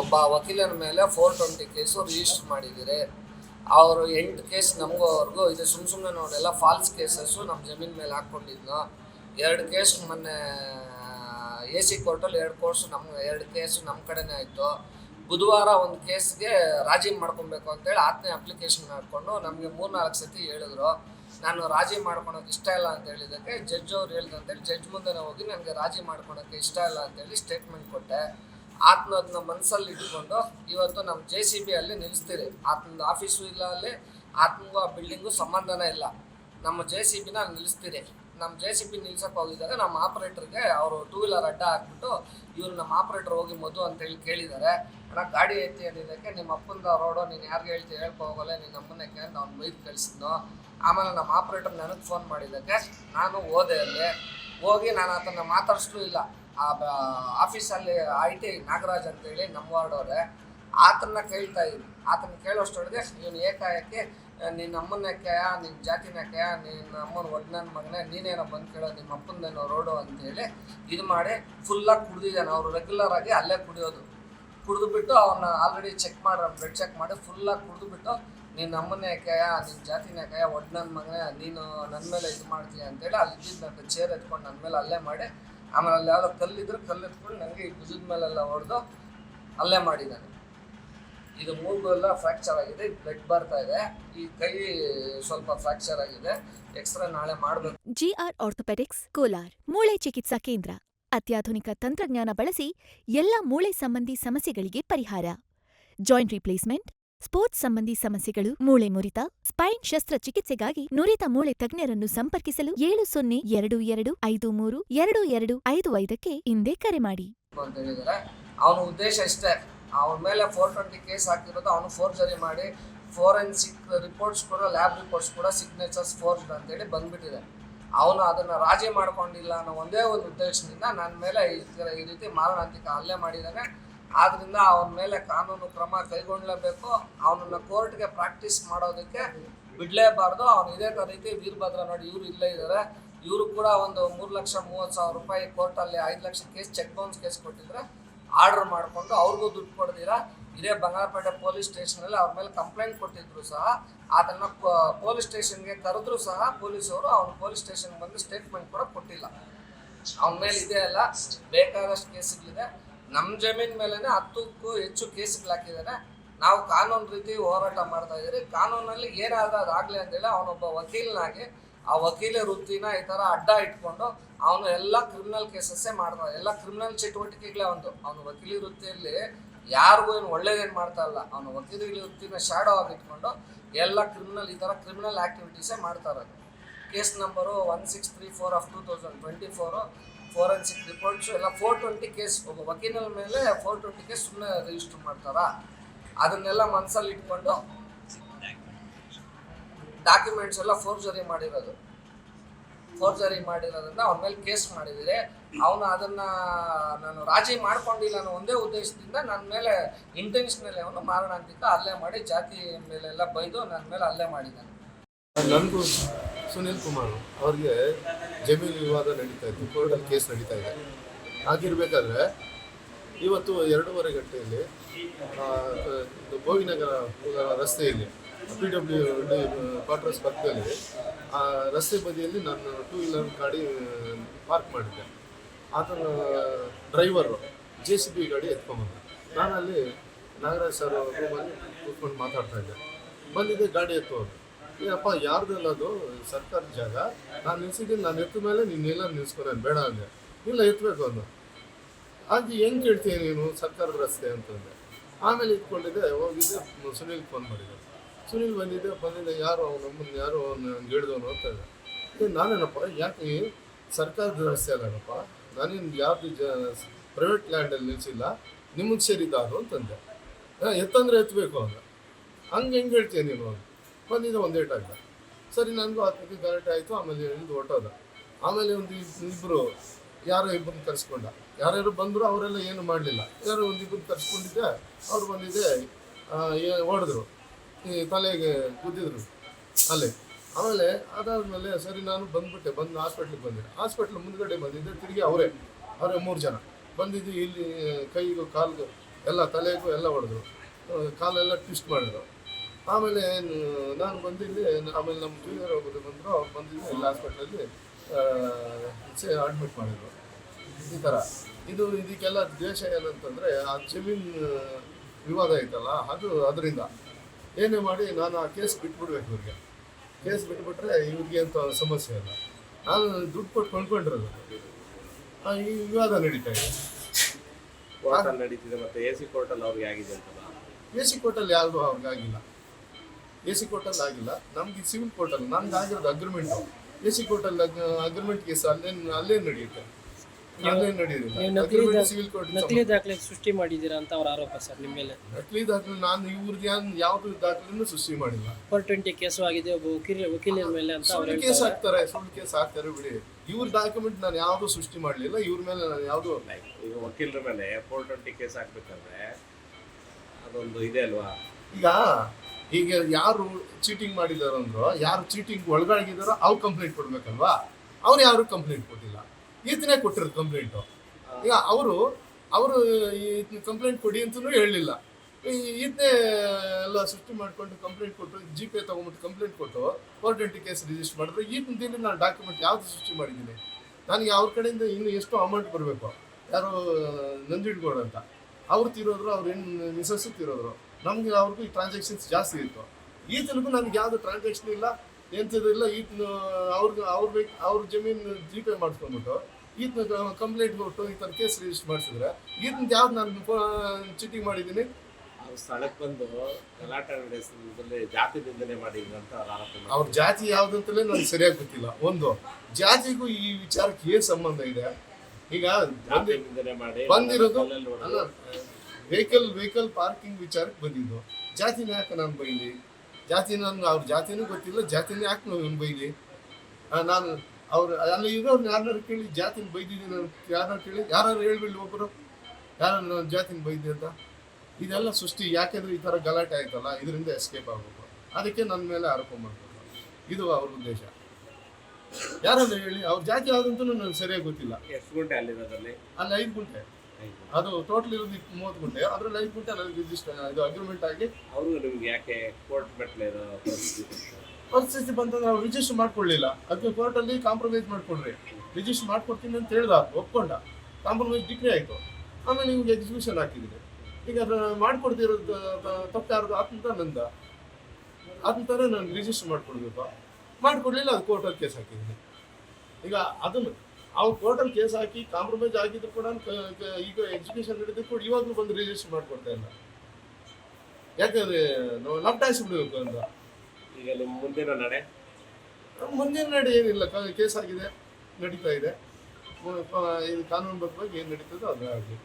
ಒಬ್ಬ ವಕೀಲನ ಮೇಲೆ four twenty case register ಮಾಡಿದ್ದೀರಿ. ಅವರು ಎಂಟು ಕೇಸ್ ನಮಗೂ ಅವ್ರಿಗೂ, ಇದು ಸುಮ್ಮ ಸುಮ್ಮನೆ ನೋಡೆಲ್ಲ ಫಾಲ್ಸ್ ಕೇಸಸ್ಸು ನಮ್ಮ ಜಮೀನ್ ಮೇಲೆ ಹಾಕ್ಕೊಂಡಿದ್ನು ಎರಡು ಕೇಸ್ ಮೊನ್ನೆ ಎ ಸಿ ಕೋರ್ಟಲ್ಲಿ ಎರಡು ಕೋರ್ಸ್ ನಮ್ಮ ಎರಡು ಕೇಸು ನಮ್ಮ ಕಡೆನೇ ಆಯಿತು. ಬುಧವಾರ ಒಂದು ಕೇಸ್ಗೆ ರಾಜಿ ಮಾಡ್ಕೊಬೇಕು ಅಂತೇಳಿ ಆತನೇ ಅಪ್ಲಿಕೇಶನ್ ಮಾಡಿಕೊಂಡು ನಮಗೆ ಮೂರ್ನಾಲ್ಕು ಸತಿ ಹೇಳಿದ್ರು. ನಾನು ರಾಜಿ ಮಾಡ್ಕೊಳೋಕೆ ಇಷ್ಟ ಇಲ್ಲ ಅಂತ ಹೇಳಿದ್ದಕ್ಕೆ ಜಡ್ಜ್ ಅವ್ರು ಹೇಳ್ದಂತೇಳಿ, ಜಡ್ಜ್ ಮುಂದೆ ಹೋಗಿ ನನಗೆ ರಾಜಿ ಮಾಡ್ಕೊಳೋಕ್ಕೆ ಇಷ್ಟ ಇಲ್ಲ ಅಂತೇಳಿ ಸ್ಟೇಟ್ಮೆಂಟ್ ಕೊಟ್ಟೆ. ಆತನ ಮನಸ್ಸಲ್ಲಿ ಇಟ್ಕೊಂಡು ಇವತ್ತು ನಮ್ಮ ಜೆ ಸಿ ಬಿ ಅಲ್ಲಿ ನಿಲ್ಲಿಸ್ತೀರಿ ಆತನದು ಆಫೀಸು ಇಲ್ಲ ಅಲ್ಲಿ ಆತನಿಗೂ ಆ ಬಿಲ್ಡಿಂಗು ಸಂಬಂಧನೇ ಇಲ್ಲ. ನಮ್ಮ ಜೆ ಸಿ ಬಿನ ನಿಲ್ಲಿಸ್ತೀರಿ ನಮ್ಮ ಜೆ ಸಿ ಬಿ ನಿಲ್ಸಕ್ಕೆ ಹೋಗಿದ್ದಾಗ ನಮ್ಮ ಆಪ್ರೇಟರ್ಗೆ ಅವರು ಟೂ ವೀಲರ್ ಅಡ್ಡ ಹಾಕ್ಬಿಟ್ಟು ಇವ್ರು ನಮ್ಮ ಆಪ್ರೇಟರ್ ಹೋಗಿ ಮಧು ಅಂತೇಳಿ ಕೇಳಿದ್ದಾರೆ. ಅಣ್ಣ, ಗಾಡಿ ಐತಿ ಅಂದಿದ್ದಕ್ಕೆ ನಿಮ್ಮ ಅಪ್ಪಂದ ರೋಡು ನೀನು ಯಾರಿಗೆ ಹೇಳ್ತೀವಿ ಹೇಳ್ಕೊ ಹೋಗಲ್ಲ ನೀನು ಅಮ್ಮನಕ್ಕೆ ಅಂತ ಅವ್ನು ಬೈದು ಕಳಿಸಿದ್ನು. ಆಮೇಲೆ ನಮ್ಮ ಆಪ್ರೇಟರ್ ನನಗೆ ಫೋನ್ ಮಾಡಿದ್ದಕ್ಕೆ, ನಾನು ಓದೆ ಅಲ್ಲಿ. ಹೋಗಿ ನಾನು ಅದನ್ನು ಮಾತಾಡಿಸ್ಲೂ ಇಲ್ಲ. ಆ ಆಫೀಸಲ್ಲಿ ಐ ಟಿ ನಾಗರಾಜ್ ಅಂತೇಳಿ ನಮ್ಮ ವಾರ್ಡವ್ರೆ ಆತನ ಕೇಳ್ತಾ ಇದ್ದೀನಿ ಆತನ ಕೇಳೋಷ್ಟೊಳಗೆ ನೀನು ಏಕಾಯಕ್ಕೆ ನಿನ್ನ ಅಮ್ಮನ ಯಾಕೆಯ ನಿನ್ನ ಜಾತಿನ ಕೇಯ ನಿನ್ನ ಅಮ್ಮನ ಒಡ್ನನ್ ಮಗನೇ, ನೀನೇನೋ ಬಂದು ಕೇಳೋ ನಿಮ್ಮ ಅಪ್ಪಂದೇನೋ ರೋಡು ಅಂತೇಳಿ ಇದು ಮಾಡಿ ಫುಲ್ಲಾಗಿ ಕುಡ್ದಿದ್ದಾನೆ. ಅವರು ರೆಗ್ಯುಲರ್ ಆಗಿ ಅಲ್ಲೇ ಕುಡಿಯೋದು. ಕುಡಿದ್ಬಿಟ್ಟು ಅವನ್ನ ಆಲ್ರೆಡಿ ಚೆಕ್ ಮಾಡೋ ಬ್ಲಡ್ ಚೆಕ್ ಮಾಡಿ ಫುಲ್ಲಾಗಿ ಕುಡಿದ್ಬಿಟ್ಟು ನಿನ್ನ ಅಮ್ಮನ ಯಾಕೆಯ ನಿನ್ನ ಜಾತಿನ ಯಾಕೆಯ ಒಡ್ನನ್ ಮಗನೇ, ನೀನು ನನ್ನ ಮೇಲೆ ಇದು ಮಾಡ್ತೀಯ ಅಂತೇಳಿ ಅಲ್ಲಿ ಚೇರ್ ಎತ್ಕೊಂಡು ನನ್ನ ಮೇಲೆ ಅಲ್ಲೇ ಮಾಡಿ ಆಮೇಲೆ ಅಲ್ಲಿ ಯಾವುದೋ ಕಲ್ಲಿದ್ರೆ ಕಲ್ಲಿಟ್ಕೊಂಡು ನನಗೆ ಈ ಭುಜದ ಮೇಲೆಲ್ಲ ಹೊಡೆದು ಅಲ್ಲೇ ಮಾಡಿದ್ದಾನೆ ಇದು ಮೂಗು ಎಲ್ಲ ಫ್ರ್ಯಾಕ್ಚರ್ ಆಗಿದೆ ಬ್ಲಡ್ ಬರ್ತಾ ಇದೆ. ಈ ಕೈ ಸ್ವಲ್ಪ ಫ್ರ್ಯಾಕ್ಚರ್ ಆಗಿದೆ. ಎಕ್ಸ್ರೇ ನಾಳೆ ಮಾಡಬೇಕು. ಜಿಆರ್ ಆರ್ಥೋಪೆಡಿಕ್ಸ್, ಕೋಲಾರ್, ಮೂಳೆ ಚಿಕಿತ್ಸಾ ಕೇಂದ್ರ. ಅತ್ಯಾಧುನಿಕ ತಂತ್ರಜ್ಞಾನ ಬಳಸಿ ಎಲ್ಲ ಮೂಳೆ ಸಂಬಂಧಿ ಸಮಸ್ಯೆಗಳಿಗೆ ಪರಿಹಾರ. ಜಾಯಿಂಟ್ ರಿಪ್ಲೇಸ್ಮೆಂಟ್ ಸ್ಪೋರ್ಟ್ಸ್ ಸಂಬಂಧಿ ಸಮಸ್ಯೆಗಳು, ಮೂಳೆ ಮುರಿತ, ಸ್ಪೈನ್ ಶಸ್ತ್ರಚಿಕಿತ್ಸೆಗಾಗಿ ನುರಿತ ಮೂಳೆ ತಜ್ಞರನ್ನು ಸಂಪರ್ಕಿಸಲು ಏಳು ಸೊನ್ನೆ ಎರಡು ಎರಡು ಐದು ಮೂರು ಎರಡು ಎರಡು ಐದು ಐದಕ್ಕೆ ಹಿಂದೆ ಕರೆ ಮಾಡಿ. ಅಂತ ಅವನ ಉದ್ದೇಶ ಇಷ್ಟೇ. ಅವನ ಮೇಲೆ ಫೋರ್ ಟ್ವೆಂಟಿ ಕೇಸ್ ಹಾಕಿರೋದು ಅವನು ಫೋರ್ಜರಿ ಮಾಡಿ ಫೋರೆನ್ಸಿಕ್ ರಿಪೋರ್ಟ್ಸ್ ಕೂಡ ಲ್ಯಾಬ್ ರಿಪೋರ್ಟ್ಸ್ ಕೂಡ ಸಿಗ್ನೇಚರ್ಸ್ ಫೋರ್ಸ್ಡ್ ಅಂತೇಳಿ ಬಂದ್ಬಿಟ್ಟಿದೆ. ಅವನು ಅದನ್ನು ರಾಜಿ ಮಾಡ್ಕೊಂಡಿಲ್ಲ ಅನ್ನೋ ಒಂದೇ ಒಂದು ಉದ್ದೇಶದಿಂದ ನನ್ನ ಮೇಲೆ ಈ ಈ ರೀತಿ ಮಾರಣಾಂತಿಕ ಹಲ್ಲೆ ಮಾಡಿದ್ದಾನೆ ಆದ್ರಿಂದ ಅವನ ಮೇಲೆ ಕಾನೂನು ಕ್ರಮ ಕೈಗೊಳ್ಳಬೇಕು. ಅವನನ್ನ ಕೋರ್ಟ್ಗೆ ಪ್ರಾಕ್ಟೀಸ್ ಮಾಡೋದಕ್ಕೆ ಬಿಡಲೇಬಾರ್ದು. ಅವನು ಇದೇ ರೀತಿ ವೀರಭದ್ರ ನೋಡಿ ಇವರು ಇಲ್ಲೇ ಇದ್ದಾರೆ ಇವರು ಕೂಡ ಒಂದು ಮೂರು ಲಕ್ಷ ಮೂವತ್ತು ಸಾವಿರ ರೂಪಾಯಿ ಕೋರ್ಟಲ್ಲಿ ಐದು lakh case, check bounce case ಕೊಟ್ಟಿದ್ರೆ ಆರ್ಡರ್ ಮಾಡಿಕೊಂಡು ಅವ್ರಿಗೂ ದುಡ್ಡು ಕೊಡ್ದಿರಾ ಇದೇ ಬಂಗಾರಪೇಟೆ ಪೊಲೀಸ್ ಸ್ಟೇಷನಲ್ಲಿ ಅವ್ರ ಮೇಲೆ ಕಂಪ್ಲೇಂಟ್ ಕೊಟ್ಟಿದ್ರು ಸಹ ಅದನ್ನು ಪೊಲೀಸ್ ಸ್ಟೇಷನ್ಗೆ ಕರೆದ್ರು ಸಹ ಪೊಲೀಸವರು ಅವ್ನು ಪೊಲೀಸ್ ಸ್ಟೇಷನ್ಗೆ ಬಂದು ಸ್ಟೇಟ್ಮೆಂಟ್ ಕೂಡ ಕೊಟ್ಟಿಲ್ಲ. ಅವನ ಮೇಲೆ ಇದೆ ಅಲ್ಲ, ಬೇಕಾದಷ್ಟು ಕೇಸುಗಳಿದೆ. ನಮ್ಮ ಜಮೀನ್ ಮೇಲೇ ಹತ್ತಕ್ಕೂ ಹೆಚ್ಚು ಕೇಸ್ಗಳು ಹಾಕಿದ್ದಾನೆ ನಾವು ಕಾನೂನು ರೀತಿ ಹೋರಾಟ ಮಾಡ್ತಾ ಇದ್ದೀರಿ. ಕಾನೂನಲ್ಲಿ ಏನಾದ್ರೂ ಅದಾಗಲಿ ಅಂತೇಳಿ ಅವನೊಬ್ಬ ವಕೀಲನಾಗಿ ಆ ವಕೀಲ ವೃತ್ತಿನ ಈ ಥರ ಅಡ್ಡ ಇಟ್ಕೊಂಡು ಅವನು ಎಲ್ಲ ಕ್ರಿಮಿನಲ್ ಕೇಸಸ್ಸೇ ಮಾಡ್ತಾನೆ ಎಲ್ಲ ಕ್ರಿಮಿನಲ್ ಚಟುವಟಿಕೆಗಳೇ ಒಂದು. ಅವನು ವಕೀಲಿ ವೃತ್ತಿಯಲ್ಲಿ ಯಾರಿಗೂ ಏನು ಒಳ್ಳೇದೇನು ಮಾಡ್ತಾ ಇಲ್ಲ. ಅವನು ವಕೀಲಿ ವೃತ್ತಿನ ಶ್ಯಾಡೋ ಆಗಿ ಇಟ್ಕೊಂಡು ಎಲ್ಲ ಕ್ರಿಮಿನಲ್ ಈ ಥರ ಕ್ರಿಮಿನಲ್ ಆ್ಯಕ್ಟಿವಿಟೀಸೇ ಮಾಡ್ತಾ ಇರೋದು. Case number one six three four of two thousand twenty four forensic reports ಎಲ್ಲ ಫೋರ್ ಟ್ವೆಂಟಿ ಕೇಸ್ ಒಬ್ಬ ವಕೀಲರ ಮೇಲೆ ಫೋರ್ ಟ್ವೆಂಟಿ ಕೇಸ್ ಸುಮ್ಮನೆ ರಿಜಿಸ್ಟರ್ ಮಾಡ್ತಾರಾ? ಅದನ್ನೆಲ್ಲ ಮನಸ್ಸಲ್ಲಿ ಇಟ್ಕೊಂಡು ಡಾಕ್ಯುಮೆಂಟ್ಸ್ ಎಲ್ಲ ಫೋರ್ಜರಿ ಮಾಡಿರೋದು. ಫೋರ್ಜರಿ ಮಾಡಿರೋದನ್ನ ಅವನ ಮೇಲೆ ಕೇಸ್ ಮಾಡಿದರೆ ಅವನು ಅದನ್ನ ನಾನು ರಾಜಿ ಮಾಡ್ಕೊಂಡಿಲ್ಲ ಅನ್ನೋ ಒಂದೇ ಉದ್ದೇಶದಿಂದ ನನ್ನ ಮೇಲೆ ಇಂಟೆನ್ಷನಲ್ಲಿ ಅವನು ಮಾರಣಾಂತಿಕ ಹಲ್ಲೆ ಮಾಡಿ ಜಾತಿ ಮೇಲೆಲ್ಲ ಬೈದು ನನ್ನ ಮೇಲೆ ಹಲ್ಲೆ ಮಾಡಿದ್ದಾನೆ. ನನಗೂ ಸುನೀಲ್ ಕುಮಾರ್ ಅವ್ರಿಗೆ ಜಮೀನು ವಿವಾದ ನಡೀತಾ ಇತ್ತು ಕೋರ್ಟಲ್ಲಿ ಕೇಸ್ ನಡೀತಾ ಇದೆ. ಹಾಗಿರ್ಬೇಕಾದ್ರೆ ಇವತ್ತು ಎರಡೂವರೆ ಗಂಟೆಯಲ್ಲಿ ಗೋವಿನಗರ ರಸ್ತೆಯಲ್ಲಿ ಪಿ ಡಬ್ಲ್ಯೂ ಡಿ ಕ್ವಾರ್ಟರ್ಸ್ ಪಕ್ಕದಲ್ಲಿ, ಆ, ರಸ್ತೆ ಬದಿಯಲ್ಲಿ ನಾನು ಟೂ ವೀಲರ್ ಗಾಡಿ ಪಾರ್ಕ್ ಮಾಡಿದ್ದೆ. ಆತನ ಡ್ರೈವರು ಜೆ ಸಿ ಬಿ ಗಾಡಿ ಎತ್ಕೊಂಬಂದ ನಾನು ಅಲ್ಲಿ ನಾಗರಾಜ್ ಸರ್ ರೂಮಲ್ಲಿ ಕೂತ್ಕೊಂಡು ಮಾತಾಡ್ತಾ ಇದ್ದೆ. ಬಂದಿದ್ದೆ ಗಾಡಿ ಎತ್ತುವುದು ಏನಪ್ಪ ಯಾರ್ದಲ್ಲ ಅದು? ಸರ್ಕಾರದ ಜಾಗ. ನಾನು ನಿಲ್ಸಿದ್ದೀನಿ ನಾನು ಎತ್ತ ಮೇಲೆ ನೀನು ಇಲ್ಲ ನಿಲ್ಸ್ಕೊ ನಾನು ಬೇಡ ಅಂದೆ. ಇಲ್ಲ ಎತ್ತಬೇಕು ಅಂದ. ಅದು ಹೆಂಗೆ ಕೇಳ್ತೀಯ ನೀನು ಸರ್ಕಾರದ ರಸ್ತೆ ಅಂತಂದೆ. ಆಮೇಲೆ ಇಟ್ಕೊಂಡಿದ್ದೆ ಹೋಗಿದ್ದೆ ಸುನೀಲ್ ಫೋನ್ ಮಾಡಿದ್ದೆ ಸುನೀಲ್ ಬಂದಿದ್ದೆ ಬಂದಿದ್ದೆ ಯಾರು ಅವ್ನು ನಮ್ಮನ್ನು ಯಾರು ಅವ್ನು ಹಂಗೆ ಹೇಳಿದವನು ಅಂತ. ಏ ನಾನೇನಪ್ಪ ಯಾಕೆ ಸರ್ಕಾರದ ರಸ್ತೆ ನಾನು ನಾನೇನು ಯಾವ್ದು ಜ ಪ್ರೈವೇಟ್ ಲ್ಯಾಂಡಲ್ಲಿ ನಿಲ್ಸಿಲ್ಲ ನಿಮಗೆ ಸೇರಿದ್ದಾರು ಅಂತಂದೆ. "ಆ, ಎತ್ತಂದ್ರೆ ಎತ್ತಬೇಕು ಅಂದ. ಹಂಗೆ ಹೆಂಗೆ ಹೇಳ್ತೀಯ ನೀನು ಬಂದಿದ್ದೆ ಒಂದೇ ಟೈಮ್ ಸರಿ, ನನಗೂ ಆತ್ಮಕ್ಕೆ ಗಲಾಟೆ ಆಯಿತು, ಆಮೇಲೆ ಇಳಿದು ಹೊಟ್ಟೋದ ಆಮೇಲೆ ಒಂದು ಇಬ್ಬರು ಯಾರೋ ಇಬ್ಬರನ್ನ ಕರೆಸ್ಕೊಂಡ. ಯಾರ್ಯಾರು ಬಂದರು ಅವರೆಲ್ಲ ಏನು ಮಾಡಲಿಲ್ಲ. ಯಾರೋ ಒಂದು ಇಬ್ಬರು ಕರೆಸ್ಕೊಂಡಿದ್ದೆ, ಅವ್ರು ಬಂದಿದ್ದೆ ಹೊಡೆದ್ರು. ಈ ತಲೆಗೆ ಗುದ್ದಿದ್ರು ಅಲ್ಲೇ. ಆಮೇಲೆ ಅದಾದಮೇಲೆ ಸರಿ, ನಾನು ಬಂದ್ಬಿಟ್ಟೆ, ಬಂದು ಹಾಸ್ಪಿಟ್ಲಿಗೆ ಬಂದೆ. ಹಾಸ್ಪಿಟ್ಲ್ ಮುಂದ್ಗಡೆ ಬಂದಿದ್ದೆ, ತಿರುಗಿ ಅವರೇ ಅವರೇ ಮೂರು ಜನ. ಬಂದಿದ್ದು ಇಲ್ಲಿ, ಕೈಗೂ, ಕಾಲಿಗೂ, ಎಲ್ಲ ತಲೆಗೂ ಎಲ್ಲ ಹೊಡೆದ್ರು. ಕಾಲೆಲ್ಲ ಟ್ವಿಸ್ಟ್ ಮಾಡಿದ್ರು. ಆಮೇಲೆ ನಾನು ಬಂದಿಲ್ಲಿ ಆಮೇಲೆ ನಮ್ಮ ಜೂನಿಯರ್ ಒಬ್ಬರು ಬಂದರು ಅವ್ರು ಬಂದಿದ್ದು ಇಲ್ಲಿ ಹಾಸ್ಪಿಟ್ಲಲ್ಲಿ ಅಡ್ಮಿಟ್ ಮಾಡಿದ್ರು. ಈ ಥರ ಇದು ಇದಕ್ಕೆಲ್ಲ ದ್ವೇಷ ಏನಂತಂದರೆ ಆ ಜಮೀನ್ ವಿವಾದ ಐತಲ್ಲ ಅದು ಅದರಿಂದ. ಏನೇ ಮಾಡಿ ನಾನು ಆ ಕೇಸ್ ಬಿಟ್ಬಿಡ್ಬೇಕು ಇವ್ರಿಗೆ. ಕೇಸ್ ಬಿಟ್ಬಿಟ್ರೆ ಇವ್ರಿಗೆ ಅಂತ ಸಮಸ್ಯೆ ಇಲ್ಲ. ನಾನು ದುಡ್ಡು ಕೊಟ್ಟು ಕೊಂಡ್ಕೊಂಡಿರೋದು ಈ ವಿವಾದ ನಡೀತಾ ಇದೆ. ನಡೀತಿದೆ ಮತ್ತೆ ಎ ಸಿ ಕೋರ್ಟಲ್ಲಿ ಅವ್ರಿಗೆ ಆಗಿದೆ ಅಂತಲ್ಲ. ಎ ಸಿ ಕೋರ್ಟಲ್ಲಿ ಯಾರಿಗೂ ಅವ್ರಿಗೆ ಆಗಿಲ್ಲ. ಎ ಸಿ ಕೋರ್ಟಲ್ಲಿ ಆಗಿಲ್ಲ. ನಮ್ಗೆ ಸಿವಿಲ್ ಕೋರ್ಟಲ್ಲಿ ನಮ್ಗೆ ಆಗಿರೋದು ಅಗ್ರಿಮೆಂಟ್ ಎ ಸಿ ಕೋರ್ಟಲ್ಲಿ ಅಗ್ರಿಮೆಂಟ್ ಕೇಸ್ ಅಲ್ಲೇನು ಅಲ್ಲೇನು ನಡೆಯುತ್ತೆ? ಅಲ್ಲೇನು ನಡೆಯುತ್ತೆ ಸಿವಿಲ್ ಕೋರ್ಟ್ ನಕಲಿ ದಾಖಲೆ ಸೃಷ್ಟಿ ಮಾಡಿದ್ದೀರಾ ಅಂತ ಅವ್ರ ಆರೋಪ ಸರ್ ನಿಮ್ಮ ಮೇಲೆ. ನಕಲಿ ದಾಖಲೆ ನಾನು ಇವ್ರಿಗೆ ಯಾವುದು ದಾಖಲೆನೂ ಸೃಷ್ಟಿ ಮಾಡಿಲ್ಲ. ಫೋರ್ ಟ್ವೆಂಟಿ ಕೇಸು ಆಗಿದೆ ಒಬ್ಬ ವಕೀಲ ವಕೀಲರ ಮೇಲೆ ಅಂತ ಅವ್ರ ಕೇಸ್ ಹಾಕ್ತಾರೆ ಸುಳ್ಳು ಕೇಸ್ ಹಾಕ್ತಾರೆ ಬಿಡಿ. ಇವ್ರ ಡಾಕ್ಯುಮೆಂಟ್ ನಾನು ಯಾವುದು ಸೃಷ್ಟಿ ಮಾಡಲಿಲ್ಲ ಇವ್ರ ಮೇಲೆ ನಾನು ಯಾವುದು ಈಗ ವಕೀಲರ ಮೇಲೆ ಫೋರ್ ಟ್ವೆಂಟಿ ಕೇಸ್ ಹಾಕ್ಬೇಕಂದ್ರೆ ಅದೊಂದು ಇದೆ ಅಲ್ವಾ? ಈಗ ಈಗ ಯಾರು ಚೀಟಿಂಗ್ ಮಾಡಿದಾರೋ ಅಂದ್ರೆ, ಯಾರು ಚೀಟಿಂಗ್ ಒಳಗಾಗಿದಾರೋ ಅವ್ರು ಕಂಪ್ಲೇಂಟ್ ಕೊಡ್ಬೇಕಲ್ವಾ? ಅವ್ರು ಯಾರು ಕಂಪ್ಲೇಂಟ್ ಕೊಟ್ಟಿಲ್ಲ. ಈತನೇ ಕೊಟ್ಟಿರೋದು ಕಂಪ್ಲೇಂಟು ಈಗ ಅವರು ಅವರು ಕಂಪ್ಲೇಂಟ್ ಕೊಡಿ ಅಂತಲೂ ಹೇಳಲಿಲ್ಲ. ಈತನೇ ಎಲ್ಲ ಸೃಷ್ಟಿ ಮಾಡಿಕೊಂಡು ಕಂಪ್ಲೇಂಟ್ ಕೊಟ್ಟು ಜಿ ಪೇ ತೊಗೊಂಬಿಟ್ಟು ಕಂಪ್ಲೇಂಟ್ ಕೊಟ್ಟು ಫೋರ್ ಕೇಸ್ ರಿಜಿಸ್ಟರ್ ಮಾಡಿದ್ರೆ ಈತನ ದಿನ ನಾನು ಡಾಕ್ಯುಮೆಂಟ್ ಯಾವುದು ಸೃಷ್ಟಿ ಮಾಡಿದ್ದೀನಿ? ನನಗೆ ಅವ್ರ ಕಡೆಯಿಂದ ಇನ್ನು ಎಷ್ಟು ಅಮೌಂಟ್ ಬರಬೇಕು. ಯಾರು ನಂಜುಡ್ಗೋಡ್ ಅಂತ. ಅವ್ರು ತಿರೋದ್ರು, ಅವ್ರು ಏನು ಮಿಸಸ್ಸು ತೀರೋದ್ರು. ನಮ್ಗೆ ಅವ್ರಿಗೂ ಈ ಟ್ರಾನ್ಸಾಕ್ಷನ್ಸ್ ಜಾಸ್ತಿ ಇತ್ತು. ಈತನಿಗೂ ನನಗೆ ಯಾವುದು ಟ್ರಾನ್ಸಾಕ್ಷನ್ ಇಲ್ಲ ಎಂಥದ್ದು ಇಲ್ಲ ಈತನ ಅವ್ರಿಗೆ ಅವ್ರ ಬೇಕು ಅವ್ರ ಜಮೀನು ಜಿ ಪೇ ಮಾಡಿಸ್ಕೊಂಡ್ಬಿಟ್ಟು ಈತನ ಕಂಪ್ಲೇಂಟ್ ಕೊಟ್ಟು ಈತನ ಕೇಸ್ ರಿಜಿಸ್ಟರ್ ಮಾಡಿಸಿದ್ರೆ ಈತನ ಯಾವ್ದು ನಾನು ಚೀಟಿಂಗ್ ಮಾಡಿದ್ದೀನಿ? ಸ್ಥಳಕ್ಕೆ ಬಂದು ಗಲಾಟೆ ನಡೆಸಿದಲ್ಲಿ ಜಾತಿ ನಿಂದನೆ ಮಾಡಿದ್ರು ಅಂತ ಅವ್ರ ಜಾತಿ ಯಾವ್ದಂತಲೇ ನನಗೆ ಸರಿಯಾಗಿ ಗೊತ್ತಿಲ್ಲ. ಒಂದು ಜಾತಿಗೂ ಈ ವಿಚಾರಕ್ಕೆ ಏನು ಸಂಬಂಧ ಇದೆ? ಈಗ ನಿಂದನೆ ಮಾಡಿ ಬಂದಿರೋದು ವೆಹಿಕಲ್ ವೆಹಿಕಲ್ ಪಾರ್ಕಿಂಗ್ ವಿಚಾರಕ್ಕೆ ಬಂದಿದ್ದು. ಜಾತಿನ ಯಾಕೆ ನಾನು ಬೈಲಿ ಜಾತಿ ನಾನು ಅವ್ರ ಜಾತಿನೂ ಗೊತ್ತಿಲ್ಲ ಜಾತಿನ ಯಾಕೆ ನಾನು ಬೈಲಿ ನಾನು ಅವ್ರು ಅಲ್ಲಿ ಇರೋರ್ನ ಯಾರನ್ನಾರು ಕೇಳಿ ಜಾತಿನ ಬೈದಿದ್ದೀನಿ ನಾನು ಯಾರನ್ನ ಕೇಳಿ ಯಾರು ಹೇಳ್ಬಿಡ್ಲಿ ಒಬ್ಬರು ಯಾರು ನಾನು ಜಾತಿನ ಬೈದಿ ಅಂತ. ಇದೆಲ್ಲ ಸೃಷ್ಟಿ ಯಾಕೆಂದ್ರೆ ಈ ಥರ ಗಲಾಟೆ ಆಯ್ತಲ್ಲ ಇದರಿಂದ ಎಸ್ಕೇಪ್ ಆಗಬೇಕು ಅದಕ್ಕೆ ನನ್ನ ಮೇಲೆ ಆರೋಪ ಮಾಡ್ಬೇಕು ಇದು ಅವ್ರ ಉದ್ದೇಶ. ಯಾರನ್ನ ಹೇಳಿ ಅವ್ರ ಜಾತಿ ಯಾವ್ದಂತೂ ನನಗೆ ಸರಿಯಾಗಿ ಗೊತ್ತಿಲ್ಲ. ಎಷ್ಟು ಗುಂಟೆ ಅಲ್ಲಿರೋದಲ್ಲಿ ಅಲ್ಲಿ ಐದು ಗುಂಟೆ. ಅದು ಟೋಟಲ್ ಇರೋದು ಮೂವತ್ತು ಗುಂಟೆ. ಅದ್ರ ಐದು ಗುಂಟೆ ನನಗೆ ರಿಜಿಸ್ಟರ್ ಇದು ಅಗ್ರಿಮೆಂಟ್ ಆಗಿ ಅವರು ನಿಮ್ಗೆ ಯಾಕೆ ಕೋರ್ಟ್ ಇರೋ ಪರಿಸ್ಥಿತಿ ಬಂತಂದ್ರೆ ಅವ್ರು ರಿಜಿಸ್ಟರ್ ಮಾಡ್ಕೊಳ್ಳಿಲ್ಲ. ಅದಕ್ಕೆ ಕೋರ್ಟಲ್ಲಿ ಕಾಂಪ್ರಮೈಸ್ ಮಾಡ್ಕೊಳ್ರಿ ರಿಜಿಸ್ಟರ್ ಮಾಡ್ಕೊಡ್ತೀನಿ ಅಂತ ಹೇಳ್ದ ಒಪ್ಕೊಂಡ. ಕಾಂಪ್ರಮೈಸ್ ಡಿಗ್ರಿ ಆಯಿತು. ಆಮೇಲೆ ನಿಮ್ಗೆ ಎಕ್ಸಿಬಿಷನ್ ಹಾಕಿದ್ದೀನಿ ಈಗ ಅದು ಮಾಡ್ಕೊಡ್ತಿರೋದು ತಪ್ಪು ಯಾರ್ದು ಆತಂತ ನಂದ. ಆತಂತಾನೆ ನಾನು ರಿಜಿಸ್ಟರ್ ಮಾಡ್ಕೊಡ್ಬೇಕು. ಮಾಡ್ಕೊಡ್ಲಿಲ್ಲ ಅದು ಕೋರ್ಟಲ್ಲಿ ಕೇಸ್ ಹಾಕಿದ್ದೀನಿ ಈಗ ಅದನ್ನು ಅವ್ರು ಕೋರ್ಟಲ್ಲಿ ಕೇಸ್ ಹಾಕಿ ಕಾಂಪ್ರಮೈಸ್ ಆಗಿದ್ದು ಕೂಡ ಈಗ ಎಕ್ಸಿಕ್ಯೂಷನ್ ನಡೆದು ಕೂಡ ಇವಾಗಲೂ ಬಂದು ರಿಜಿಸ್ಟರ್ ಮಾಡ್ಕೊಡ್ತಾ ಇಲ್ಲ. ಯಾಕಂದ್ರೆ ನಾವು ಲಪ್ಟಾಯಿಸಿ ಬಿಡಬೇಕು ಅಂತ. ಈಗ ಮುಂದಿನ ನಡೆ? ಮುಂದಿನ ನಡೆ ಏನಿಲ್ಲ. ಕೇಸ್ ಆಗಿದೆ ನಡೀತಾ ಇದೆ. ಇದು ಕಾನೂನು ಬಗ್ಗೆ ಏನು ನಡೀತದೋ ಅದು ಆಗಲಿ.